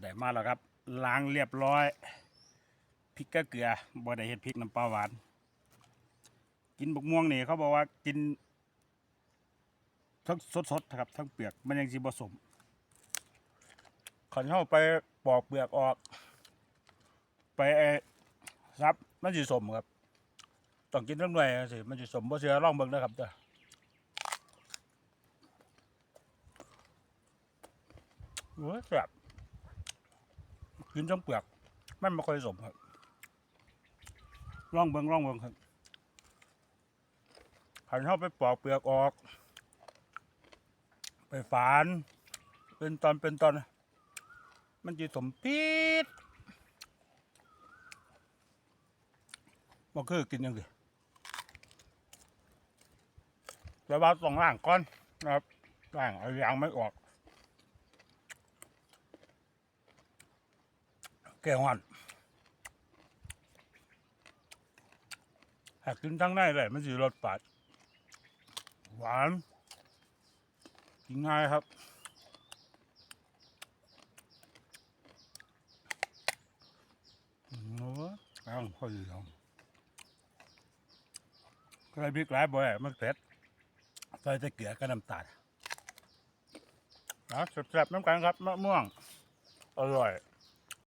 ได้มาแล้วครับล้างเรียบร้อยพริกกะเกลือบ่ได้เฮ็ดพริกน้ำปลาหวาน กินบกม่วงนี่เขาบอกว่ากินทั้งสดๆครับทั้งเปลือกมันยังสิบ่สมขันเข้าไปปอกเปลือกออก ไปซับมันสิสมครับต้องกินทั้งหน่วยสิมันสิสมบ่เสือลองเบิ่งนะครับเด้อโอ้ยแซ่บ กินทั้งเปลือก มันไม่ค่อยสมครับลองเบิ่งลองเบิงครับขันเข้าไปปอกเปลือกออก ไปฝาน เป็นตอนเป็นตอน มันจะสมปี๊ดบ่คือกินยังไงแต่ว่าต้องล้างก่อนนะครับล้างเอายางไม่ออก แก้วหันหากกินทั้งในเลยมันจะรสปัดหวาน กินง่ายครับโอ้ยอ้าวพอดีครับใส่พริกหลายบ่อยมันเผ็ดใส่แตะเกียบกับน้ำตาลนะแซ่บๆน้ำกันครับมะม่วง อร่อย